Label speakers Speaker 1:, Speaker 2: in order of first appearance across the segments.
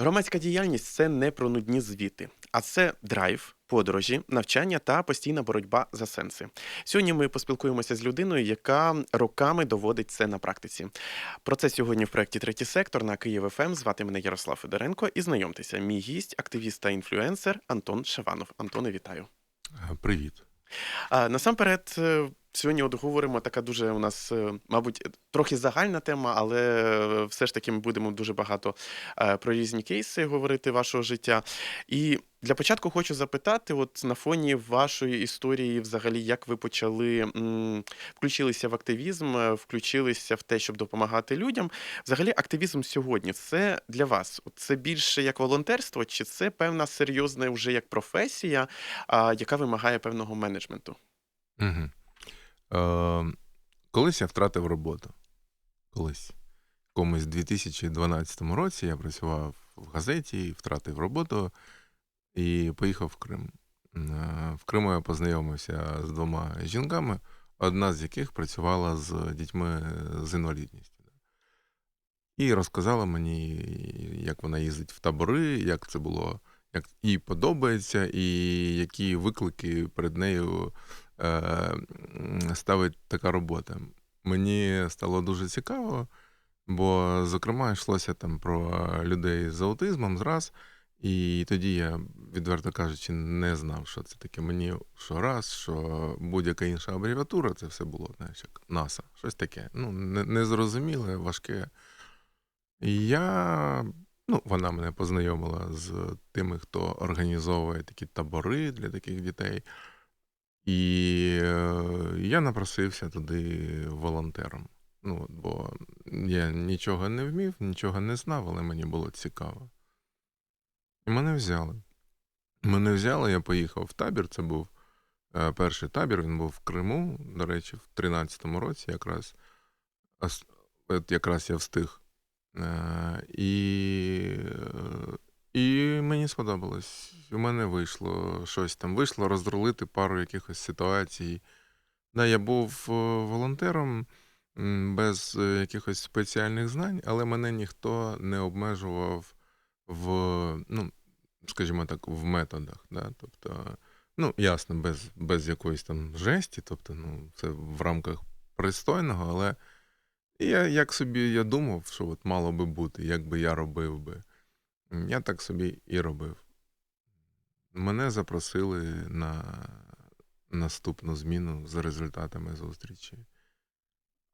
Speaker 1: Громадська діяльність це не про нудні звіти, а це драйв, подорожі, навчання та постійна боротьба за сенси. Сьогодні ми поспілкуємося з людиною, яка роками доводить це на практиці. Про це сьогодні в проєкті Третій сектор на Київ ФМ. Звати мене Ярослав Федоренко. І знайомтеся, мій гість, активіст та інфлюенсер Антон Шеванов. Антоне, вітаю.
Speaker 2: Привіт.
Speaker 1: Насамперед, е, сьогодні от говоримо така дуже у нас, е, мабуть, трохи загальна тема, але е, все ж таки ми будемо дуже багато е, про різні кейси говорити вашого життя. І для початку хочу запитати: от на фоні вашої історії, взагалі, як ви почали включилися в активізм, включилися в те, щоб допомагати людям. Взагалі, активізм сьогодні це для вас? Це більше як волонтерство, чи це певна серйозна вже як професія, яка вимагає певного менеджменту?
Speaker 2: Угу. Е, колись я втратив роботу. Колись. Комусь 2012 році я працював в газеті, втратив роботу і поїхав в Крим. Е, В Криму я познайомився з двома жінками, одна з яких працювала з дітьми з інвалідністю. І розказала мені, як вона їздить в табори, як це було, як їй подобається, і які виклики перед нею ставить така робота. Мені стало дуже цікаво, бо, зокрема, йшлося там про людей з аутизмом зраз, і тоді я, відверто кажучи, не знав, що це таке. Мені що раз, що будь-яка інша абревіатура, це все було, знаєш, як НАСА, щось таке. Ну, незрозуміле, важке. І я, ну, вона мене познайомила з тими, хто організовує такі табори для таких дітей. І е, я напросився туди волонтером. Ну, бо я нічого не вмів, нічого не знав, але мені було цікаво. І мене взяли. Мене взяли, я поїхав в табір. Це був е, перший табір, він був в Криму, до речі, в 13-му році якраз. От якраз я встиг. Е, І, і мені сподобалось. У мене вийшло щось там. Вийшло розрулити пару якихось ситуацій. Да, я був е, волонтером без е, якихось спеціальних знань, але мене ніхто не обмежував в, ну, скажімо так, в методах. Да? Тобто, ну, ясно, без, без якоїсь там жесті, тобто, ну, це в рамках пристойного, але я як собі я думав, що от мало би бути, як би я робив би. Я так собі і робив. Мене запросили на наступну зміну за результатами зустрічі.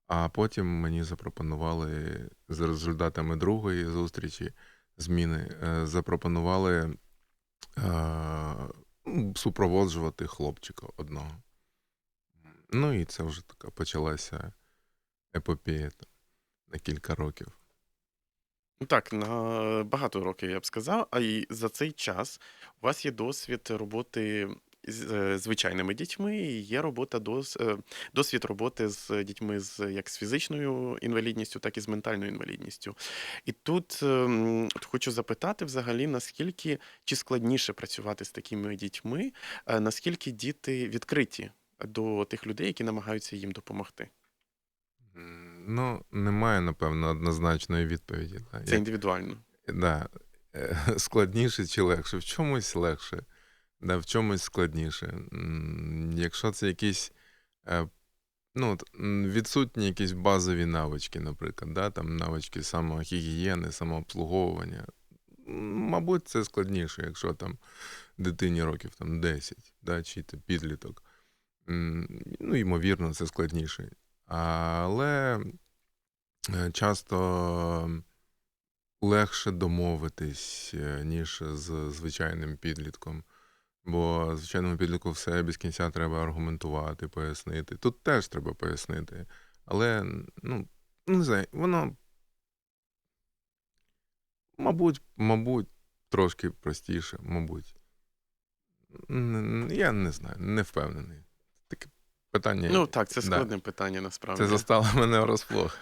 Speaker 2: А потім мені запропонували за результатами другої зустрічі зміни, е, запропонували е, супроводжувати хлопчика одного. Ну і це вже така почалася епопея там, на кілька років.
Speaker 1: Ну Так, на багато років я б сказав. А і за цей час у вас є досвід роботи з е, звичайними дітьми, і є робота дос, е, досвід роботи з дітьми з як з фізичною інвалідністю, так і з ментальною інвалідністю. І тут ем, хочу запитати взагалі, наскільки чи складніше працювати з такими дітьми, е, наскільки діти відкриті до тих людей, які намагаються їм допомогти.
Speaker 2: Ну, немає, напевно, однозначної відповіді. Да.
Speaker 1: Це індивідуально.
Speaker 2: да, е, складніше чи легше? В чомусь легше, да, в чомусь складніше. Якщо це якісь е, ну, відсутні якісь базові навички, наприклад, да, там навички самогігієни, самообслуговування. Мабуть, це складніше, якщо там дитині років там 10, да, чи підліток. Ну, ймовірно, це складніше. Але е, часто легше домовитись, е, ніж з звичайним підлітком. Бо звичайному підлітку все без кінця треба аргументувати, пояснити. Тут теж треба пояснити. Але, ну, не знаю, воно, мабуть, мабуть, трошки простіше, мабуть. Я не знаю, не впевнений. Питання.
Speaker 1: Ну так, це
Speaker 2: да.
Speaker 1: складне питання насправді.
Speaker 2: Це застало мене врозплох.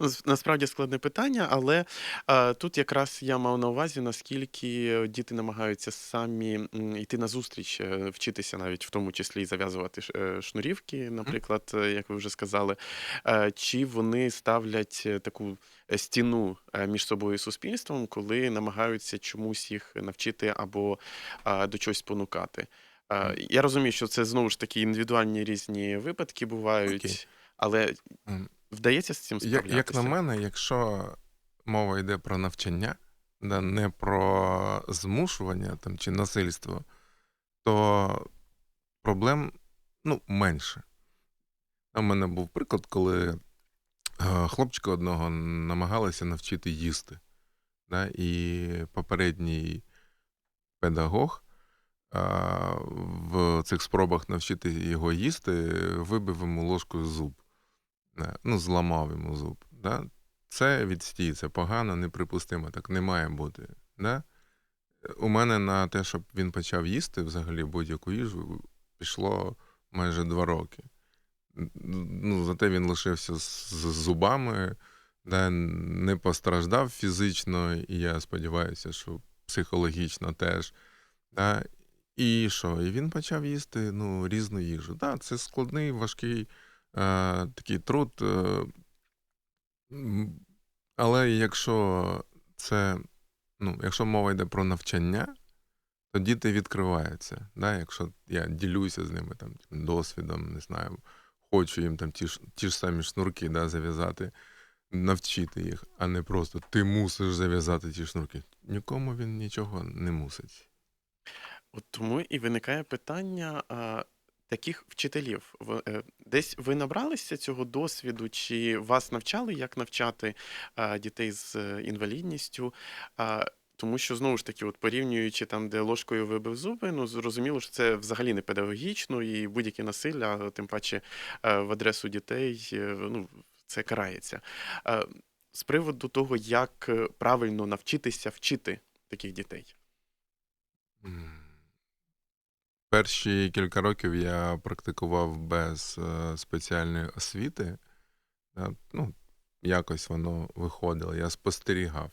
Speaker 1: Ну, насправді складне питання, але е, тут якраз я мав на увазі, наскільки діти намагаються самі йти на зустріч, е, вчитися навіть в тому числі і зав'язувати е, шнурівки, наприклад, е, як ви вже сказали, Е, чи вони ставлять таку стіну між собою і суспільством, коли намагаються чомусь їх навчити або е, до чогось спонукати. Е. Я розумію, що це знову ж таки індивідуальні різні випадки
Speaker 2: Окей.
Speaker 1: бувають, але вдається з цим
Speaker 2: Як, як на мене, якщо мова йде про навчання, да, не про змушування там, чи насильство, то проблем ну, менше. У мене був приклад, коли е, хлопчика одного намагалися навчити їсти. Да, і попередній педагог в цих спробах навчити його їсти вибив йому ложкою зуб. Ну, зламав йому зуб. Да? Це відстій, це погано, неприпустимо, так не має бути. Да? У мене на те, щоб він почав їсти взагалі будь-яку їжу, пішло майже два роки. Ну, зате він лишився з з зубами, да, не постраждав фізично, і я сподіваюся, що психологічно теж. Да. І що? І він почав їсти ну, різну їжу. Да, це складний, важкий е, такий труд. Е, але якщо це, ну, якщо мова йде про навчання, то діти відкриваються. Да? Якщо я ділюся з ними там, досвідом, не знаю, хочу їм там ті ж, ті ж самі шнурки да, зав'язати, навчити їх, а не просто ти мусиш зав'язати ті шнурки. Нікому він нічого не мусить.
Speaker 1: От тому і виникає питання а, таких вчителів. В- е, Десь ви набралися цього досвіду, чи вас навчали, як навчати а, дітей з е, інвалідністю? А, тому що знову ж таки, от порівнюючи там, де ложкою вибив зуби, ну зрозуміло, що це взагалі не педагогічно, і будь-яке насилля, тим паче е, в адресу дітей, е, ну це карається. З приводу того, як правильно навчитися вчити таких дітей.
Speaker 2: Перші кілька років я практикував без е, спеціальної освіти. Е, Ну, якось воно виходило. Я спостерігав.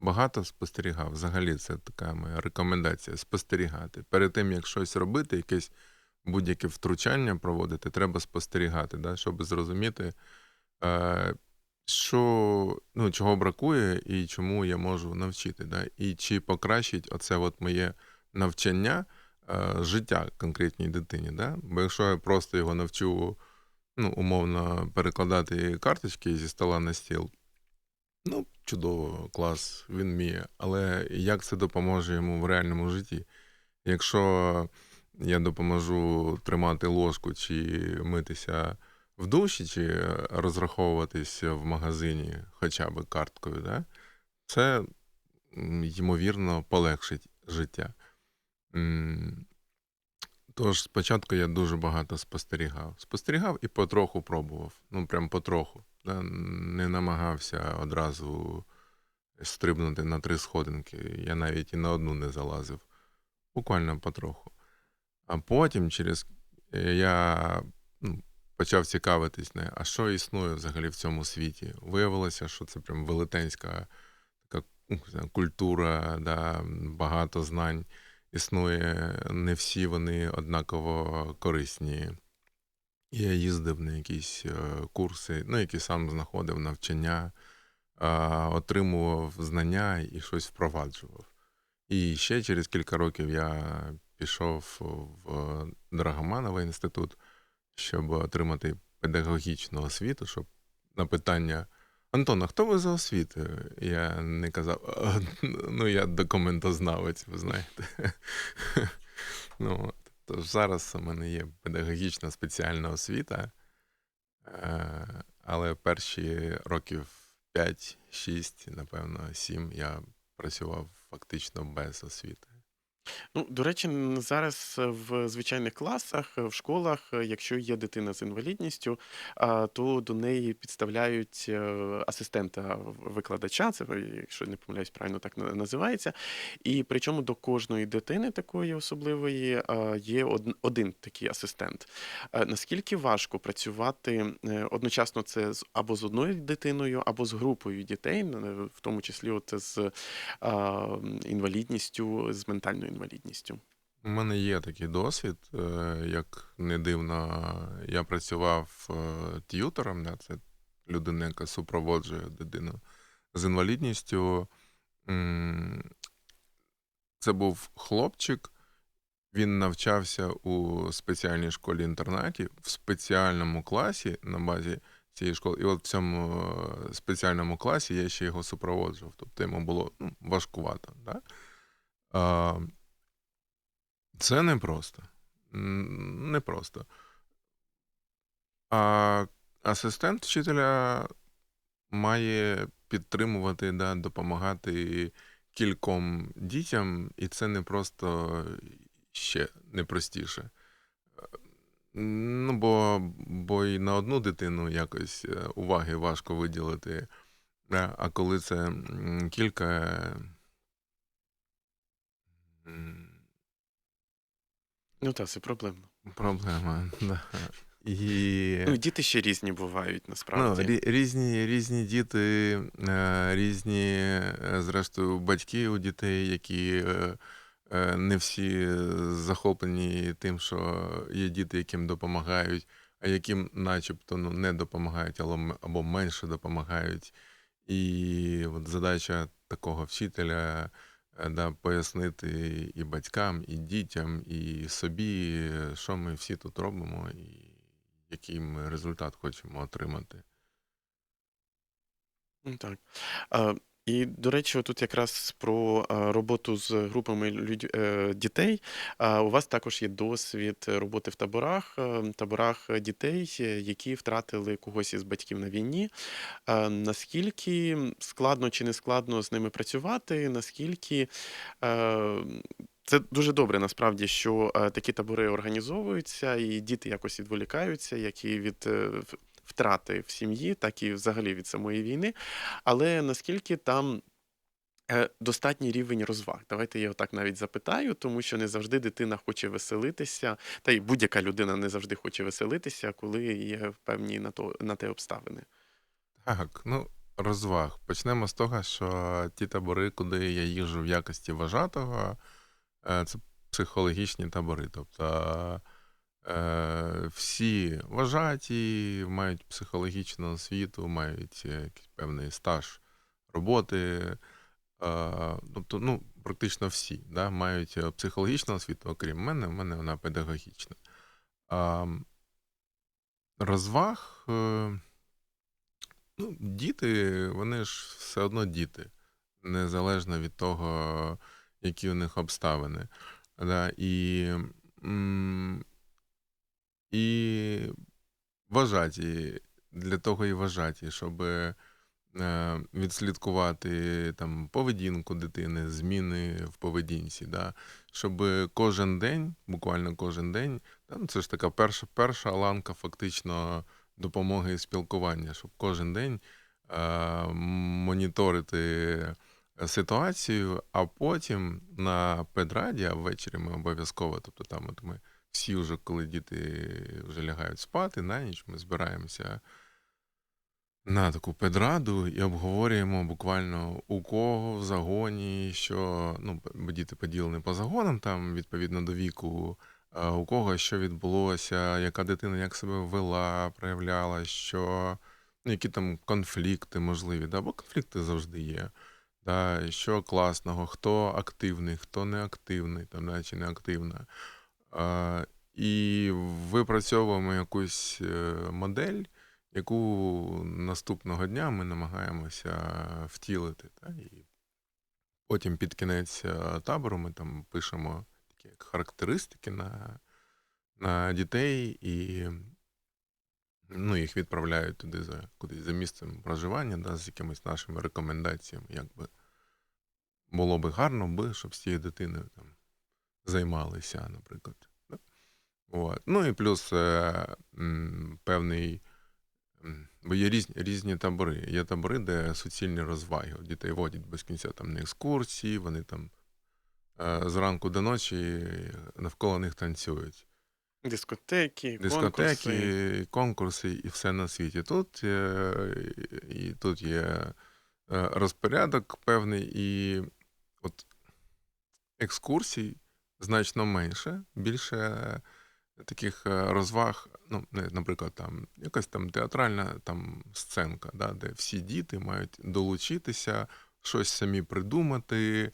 Speaker 2: Багато спостерігав. Взагалі, це така моя рекомендація спостерігати. Перед тим, як щось робити, якесь будь-яке втручання проводити, треба спостерігати, да, щоб зрозуміти, е, що, ну, чого бракує і чому я можу навчити. Да, і чи покращить оце от моє навчання життя конкретній дитині. Да? Бо якщо я просто його навчу, ну, умовно, перекладати карточки зі стола на стіл, ну, чудово, клас, він вміє. Але як це допоможе йому в реальному житті? Якщо я допоможу тримати ложку чи митися в душі, чи розраховуватись в магазині хоча б карткою, да? це ймовірно полегшить життя. Тож спочатку я дуже багато спостерігав. Спостерігав і потроху пробував. Ну, прям потроху. Не намагався одразу стрибнути на три сходинки. Я навіть і на одну не залазив. Буквально потроху. А потім через е, я ну, почав цікавитись, не, а що існує взагалі в цьому світі. Виявилося, що це прям велетенська така ну, культура, да, багато знань існує, не всі вони однаково корисні. Я їздив на якісь е, курси, ну, які сам знаходив навчання, е, отримував знання і щось впроваджував. І ще через кілька років я пішов в Драгомановий інститут, щоб отримати педагогічну освіту, щоб на питання Антон, а хто ви за освітою? Я не казав, «А, ну я документознавець, ви знаєте. ну. Тож зараз у мене є педагогічна спеціальна освіта, е, але перші років 5-6, напевно, 7 я працював фактично без освіти.
Speaker 1: Ну, до речі, зараз е, в звичайних класах, е, в школах, е, якщо є дитина з інвалідністю, то до неї підставляють асистента викладача, це, якщо не помиляюсь, правильно так на- називається. І причому до кожної дитини такої особливої є од- один такий асистент. Наскільки важко працювати одночасно це з або з одною дитиною, або з групою дітей, в тому числі от з інвалідністю, з ментальною інвалідністю?
Speaker 2: У мене є такий досвід, е, як не дивно, я працював е, т'ютором, це людина, яка супроводжує дитину з інвалідністю. Це був хлопчик, він навчався у спеціальній школі-інтернаті, в спеціальному класі на базі цієї школи. І от в цьому е, спеціальному класі я ще його супроводжував. Тобто йому було ну, важкувато. Да? Це непросто. Непросто. А асистент вчителя має підтримувати, да, допомагати кільком дітям, і це не просто ще непростіше. Ну, бо, бо і на одну дитину якось е, уваги важко виділити. А коли це кілька.
Speaker 1: Ну так, це проблемно.
Speaker 2: Проблема, да. І
Speaker 1: Ну, діти ще різні бувають
Speaker 2: ну,
Speaker 1: насправді.
Speaker 2: рі- різні, різні діти, е, різні, е, зрештою, батьки у дітей, які е, не всі захоплені тим, що є діти, яким допомагають, а яким начебто ну, не допомагають, або, або менше допомагають. І от задача такого вчителя да, пояснити і батькам, і дітям, і собі, що ми всі тут робимо, і який ми результат хочемо отримати.
Speaker 1: Ну, Так. І, до речі, тут якраз про роботу з групами людь... е, дітей. У вас також є досвід роботи в таборах, е, таборах дітей, е, які втратили когось із батьків на війні. Наскільки складно чи не складно з ними працювати? Наскільки це дуже добре, насправді, що такі табори організовуються, і діти якось відволікаються, як і від втрати в сім'ї, так і взагалі від самої війни. Але наскільки там е, достатній рівень розваг? Давайте я отак навіть запитаю, тому що не завжди дитина хоче веселитися, та й будь-яка людина не завжди хоче веселитися, коли є певні на то на те обставини.
Speaker 2: Так, ну, розваг. Почнемо з того, що ті табори, куди я їжджу в якості вважатого, е, це психологічні табори. Тобто всі вважаті, мають психологічну освіту, мають е, якийсь певний стаж роботи. Е, Тобто, ну, практично всі да, мають е, психологічну освіту, окрім мене, в мене вона педагогічна. Розваг. е, Ну, діти, вони ж все одно діти, незалежно від того, які у них обставини. Да, і, і вважаті, для того і вважаті, щоб е, відслідкувати там, поведінку дитини, зміни в поведінці, да, щоб кожен день, буквально кожен день, та, ну, це ж така перша, перша ланка фактично допомоги і спілкування, щоб кожен день е, моніторити ситуацію, а потім на педраді, а ввечері ми обов'язково, тобто там от ми всі вже, коли діти вже лягають спати, на ніч ми збираємося на таку педраду і обговорюємо буквально у кого в загоні, що ну, діти поділені по загонам, там відповідно до віку, у кого що відбулося, яка дитина як себе вела, проявляла, що ну, які там конфлікти можливі, да? бо конфлікти завжди є. Да? Що класного, хто активний, хто не активний, там, да, чи не активна. А, і випрацьовуємо якусь е, модель, яку наступного дня ми намагаємося втілити. Та? І потім під кінець е, табору ми там пишемо такі як характеристики на, на дітей і ну, їх відправляють туди за, кудись за місцем проживання, да, з якимись нашими рекомендаціями, як би було би гарно, би, щоб з цією дитиною там займалися, наприклад. От. Ну і плюс е, м, певний. Бо є різні, різні табори. Є табори, де суцільні розваги. Дітей водять без кінця там на екскурсії, вони там е, зранку до ночі навколо них танцюють.
Speaker 1: Дискотеки, конкурси.
Speaker 2: Дискотеки, конкурси і все на світі. Тут, е, і тут є розпорядок певний, і от екскурсій значно менше, більше таких е, розваг, ну, наприклад, там якась там театральна там, сценка, да, де всі діти мають долучитися, щось самі придумати,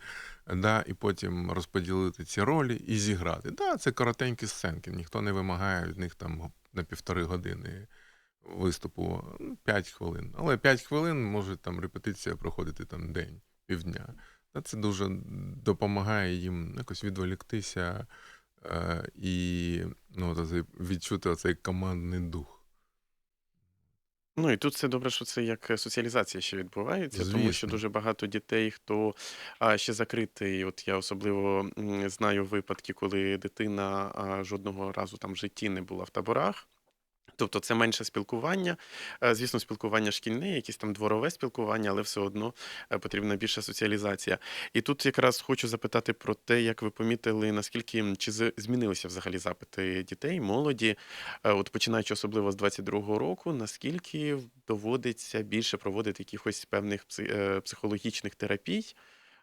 Speaker 2: да, і потім розподілити ці ролі і зіграти. Да, це коротенькі сценки, ніхто не вимагає від них там на півтори години виступу, ну, 5 хвилин. Але 5 хвилин може там репетиція проходити там день, півдня. Це дуже допомагає їм якось відволіктися е, і ну, відчути оцей командний дух.
Speaker 1: Ну і тут це добре, що це як соціалізація ще відбувається, тому що дуже багато дітей, хто а, ще закритий. От я особливо знаю випадки, коли дитина а, жодного разу там в житті не була в таборах. Тобто це менше спілкування, Е, звісно, спілкування шкільне, якесь там дворове спілкування, але все одно е, потрібна більша соціалізація. І тут якраз хочу запитати про те, як ви помітили, наскільки чи змінилися взагалі запити дітей, молоді, Е, от починаючи особливо з 22-го року, наскільки доводиться більше проводити якихось певних психологічних терапій,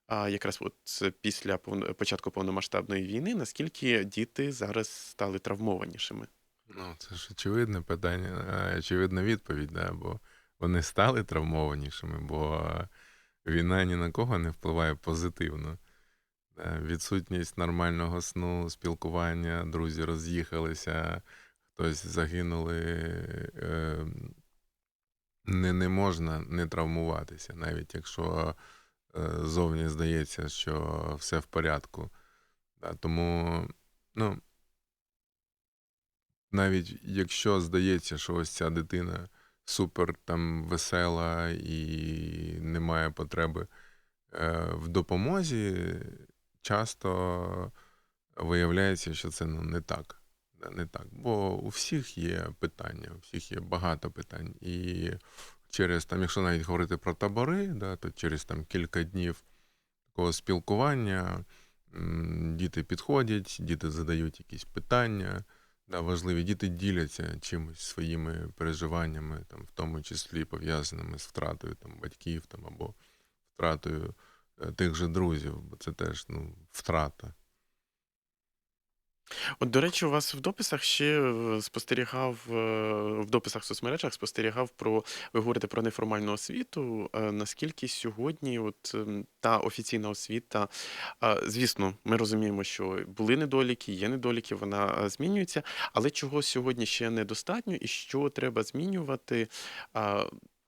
Speaker 1: а якраз от після початку повномасштабної війни, наскільки діти зараз стали травмованішими?
Speaker 2: Ну, це ж очевидне питання, е, очевидна відповідь, да, бо вони стали травмованішими, бо війна ні на кого не впливає позитивно. Е, Відсутність нормального сну, спілкування, друзі роз'їхалися, хтось загинули. е, Не, не можна не травмуватися, навіть якщо зовні здається, що все в порядку. Тому, ну, навіть якщо здається, що ось ця дитина супер там весела і не має потреби е, в допомозі, часто виявляється, що це ну, не так. Не так. Бо у всіх є питання, у всіх є багато питань. І через там, якщо навіть говорити про табори, да, то через там кілька днів такого спілкування діти підходять, діти задають якісь питання. Да, важливі діти діляться чимось своїми переживаннями, там, в тому числі пов'язаними з втратою там, батьків там, або втратою е, тих же друзів, бо це теж ну, втрата.
Speaker 1: От, до речі, у вас в дописах ще е, спостерігав е, в дописах в соцмережах спостерігав про ви говорите про неформальну освіту. е, Наскільки сьогодні, от ем, та офіційна освіта, звісно, ми розуміємо, що були недоліки, є недоліки, вона змінюється, але чого сьогодні ще недостатньо, і що треба змінювати?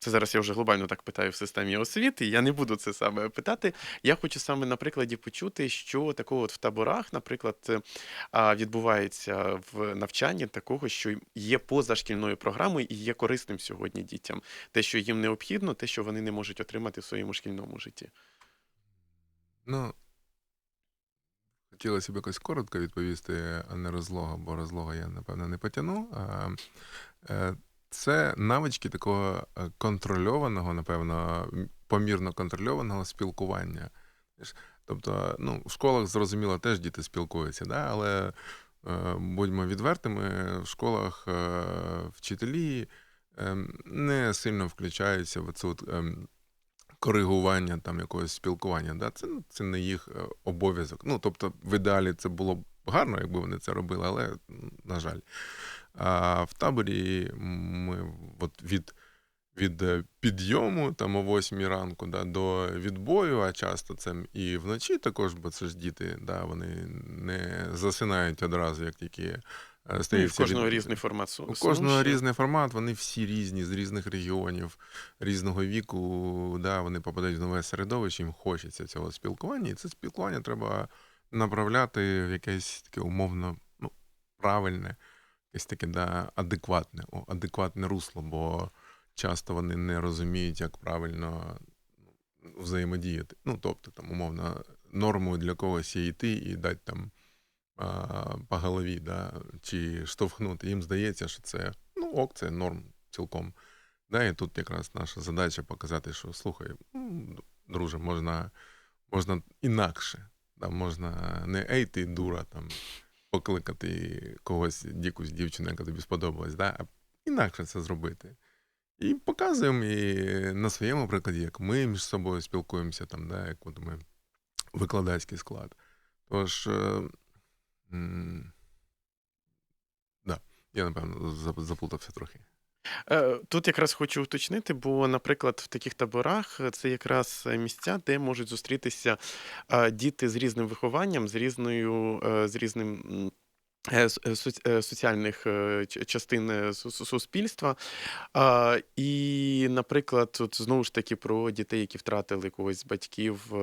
Speaker 1: Це зараз я вже глобально так питаю в системі освіти. Я не буду це саме питати. Я хочу саме на прикладі почути, що такого от в таборах, наприклад, е, відбувається в навчанні такого, що є поза шкільною програмою і є корисним сьогодні дітям. Те, що їм необхідно, те, що вони не можуть отримати в своєму шкільному житті.
Speaker 2: Ну, хотілося б якось коротко відповісти, а не розлога, бо розлога я, напевно, не потягну. Це навички такого е, контрольованого, напевно, помірно контрольованого спілкування. Тобто, ну, в школах, зрозуміло, теж діти спілкуються, да? але е, будьмо відвертими, в школах е, вчителі е, не сильно включаються в от, ем, коригування там якогось спілкування. Да? Це, ну, це не їх обов'язок. Ну, тобто, в ідеалі це було б гарно, якби вони це робили, але, на жаль. А в таборі ми от від, від е, підйому там о 8 ранку да, до відбою, а часто це і вночі також, бо це ж діти, да, вони не засинають одразу, як тільки е,
Speaker 1: і в кожного
Speaker 2: від-
Speaker 1: різний формат су-
Speaker 2: у кожного
Speaker 1: ще.
Speaker 2: різний формат, вони всі різні, з різних регіонів, різного віку. Да, вони попадають в нове середовище, їм хочеться цього спілкування, і це спілкування треба направляти в якесь таке умовно ну, правильне, якесь таке да, адекватне, о, адекватне русло, бо часто вони не розуміють, як правильно ну, взаємодіяти. Ну, тобто, там, умовно, нормою для когось є йти і дати там по голові, да, чи штовхнути. Їм здається, що це ну ок, це норм цілком. Да, і тут якраз наша задача показати, що слухай, друже, можна, можна інакше. Да, можна не ей ти дура, там, покликати когось, якусь дівчину, яка тобі сподобалась, да, а інакше це зробити. І показуємо і на своєму прикладі, як ми між собою спілкуємося, там, да, як от ми викладацький склад. Тож, е, да, я, напевно, заплутався трохи.
Speaker 1: Е, Тут якраз хочу уточнити, бо, наприклад, в таких таборах е, це якраз е, місця, де можуть зустрітися діти з різним вихованням, з різною, з різним. Соціальних частин су- су- суспільства. І, наприклад, тут знову ж таки про дітей, які втратили когось з батьків е,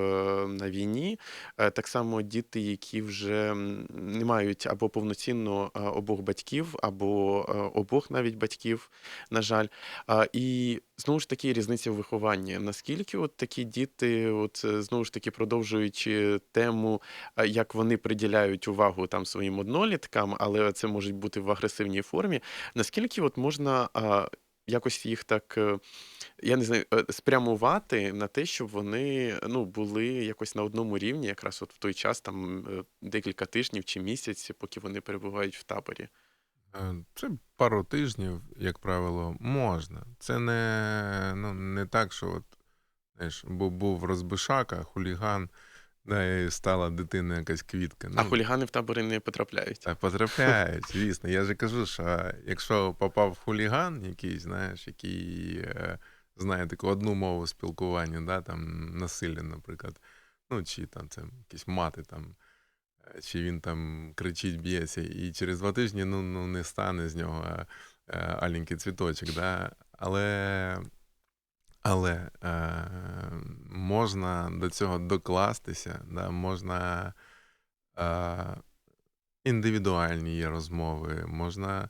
Speaker 1: на війні. Е, Так само діти, які вже не мають або повноцінно е, обох батьків, або обох навіть батьків на жаль. І знову ж таки різниця в вихованні. Наскільки от такі діти, от е, знову ж таки продовжуючи тему, як вони приділяють увагу там своїм одноліткам, але це може бути в агресивній формі. Наскільки от можна а, якось їх так, е, я не знаю, е, спрямувати на те, щоб вони ну, були якось на одному рівні, якраз от в той час, там е, декілька тижнів чи місяць, поки вони перебувають в таборі.
Speaker 2: Е, Це пару тижнів, як правило, можна. Це не, ну, не так, що от, знаєш, бу- був розбишака, хуліган, да, і стала дитина якась квітка.
Speaker 1: А
Speaker 2: Ну,
Speaker 1: хулігани в табори не потрапляють.
Speaker 2: Та потрапляють, звісно. Я же кажу, що якщо попав хуліган якийсь, знаєш, який е, знає таку одну мову спілкування, да, там насилля, наприклад, ну чи там це якісь мати там, чи він там кричить, б'ється, і через два тижні ну, ну не стане з нього е, е, аленький цвіточок, да. Але, але е, можна до цього докластися, да, можна. Е, індивідуальні є розмови, можна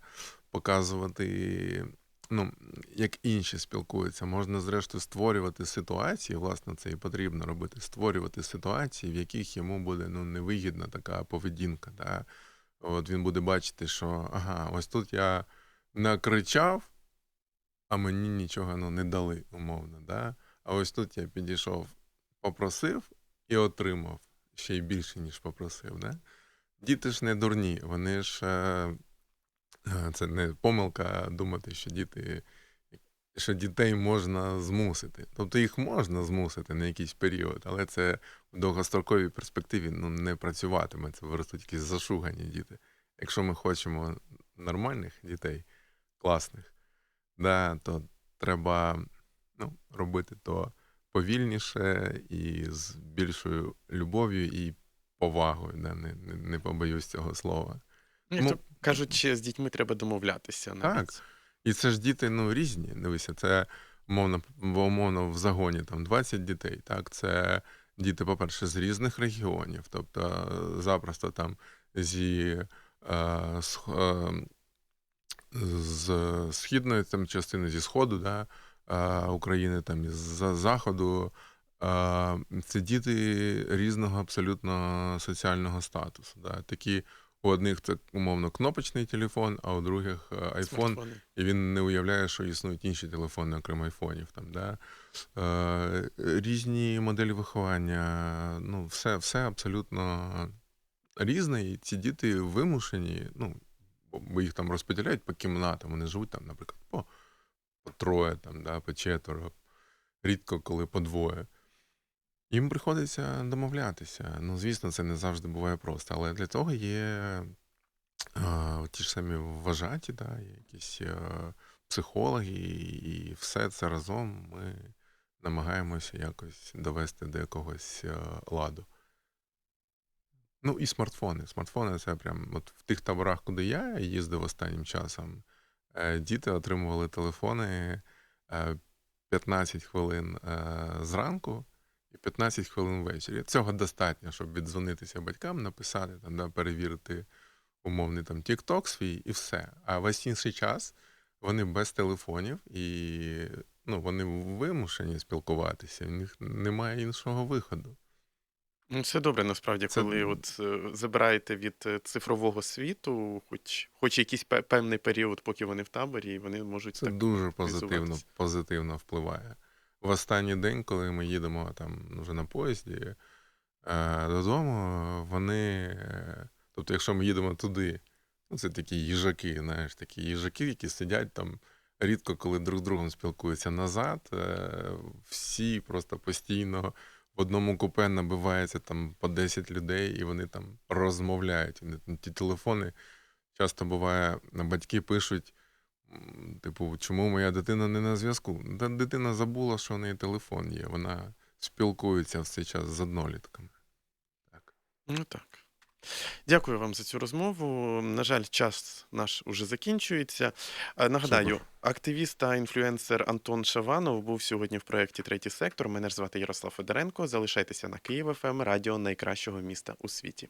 Speaker 2: показувати, ну, як інші спілкуються. Можна, зрештою, створювати ситуації, власне, це і потрібно робити, створювати ситуації, в яких йому буде ну, невигідна така поведінка. Да? От він буде бачити, що ага, ось тут я накричав, а мені нічого ну, не дали, умовно. Да? А ось тут я підійшов, попросив і отримав ще й більше, ніж попросив. Да? Діти ж не дурні, вони ж е, це не помилка думати, що діти, що дітей можна змусити. Тобто їх можна змусити на якийсь період, але це в довгостроковій перспективі ну, не працюватиме. Це виростуть якісь зашугані діти. Якщо ми хочемо нормальних дітей, класних, да, то треба ну, робити то повільніше і з більшою любов'ю і повагою, да, не, не, не побоюсь цього слова.
Speaker 1: Ну, як
Speaker 2: Ну,
Speaker 1: то кажуть, з дітьми треба домовлятися навіть.
Speaker 2: Так. І це ж діти ну, різні. Дивися, це умовно, умовно в загоні там 20 дітей. Так, це діти, по-перше, з різних регіонів, тобто запросто там зі е, сх- е, з східної там частини, зі сходу, да, е, України, там із заходу. Е, Це діти різного абсолютно соціального статусу. Да. Такі у одних це умовно кнопочний телефон, а у других е, айфон, і він не уявляє, що існують інші телефони, окрім айфонів. Там, да? е, різні моделі виховання, ну, все, все абсолютно різне, і ці діти вимушені, ну, бо їх там розподіляють по кімнатам, вони живуть там, наприклад, по, по троє, там, да, по четверо, рідко коли по двоє. Їм приходиться домовлятися. Ну, звісно, це не завжди буває просто, але для того є а, ті ж самі вважаті, да, якісь е, психологи, і, все це разом ми намагаємося якось довести до якогось е, ладу. Ну і смартфони. Смартфони це прям от в тих таборах, куди я їздив останнім часом, е, діти отримували телефони е, 15 хвилин зранку і 15 хвилин ввечері. Цього достатньо, щоб віддзвонитися батькам, написати, там, да, перевірити умовний там TikTok свій і все. А весь інший час вони без телефонів і ну, вони вимушені спілкуватися, у них немає іншого виходу.
Speaker 1: Ну, це добре насправді,
Speaker 2: Це
Speaker 1: коли от е, забираєте від е, цифрового світу, хоч, хоч якийсь певний період, поки вони в таборі, і вони можуть
Speaker 2: Це
Speaker 1: так
Speaker 2: дуже позитивно, позитивно впливає. В останній день, коли ми їдемо там вже на поїзді е, додому, вони. е, Тобто, якщо ми їдемо туди, ну це такі їжаки, знаєш, такі їжаки, які сидять там рідко, коли друг з другом спілкуються назад. е, Всі просто постійно в одному купе набивається там по 10 людей, і вони там розмовляють. Ті телефони часто буває, батьки пишуть. Типу, чому моя дитина не на зв'язку? Та дитина забула, що в неї телефон є. Вона спілкується в цей час з однолітками. Так.
Speaker 1: Ну так. Дякую вам за цю розмову. На жаль, час наш уже закінчується. Е, Нагадаю, активіст та інфлюенсер Антон Шаванов був сьогодні в проєкті Третій сектор. Мене ж звати Ярослав Федоренко. Залишайтеся на Київ ФМ, радіо найкращого міста у світі.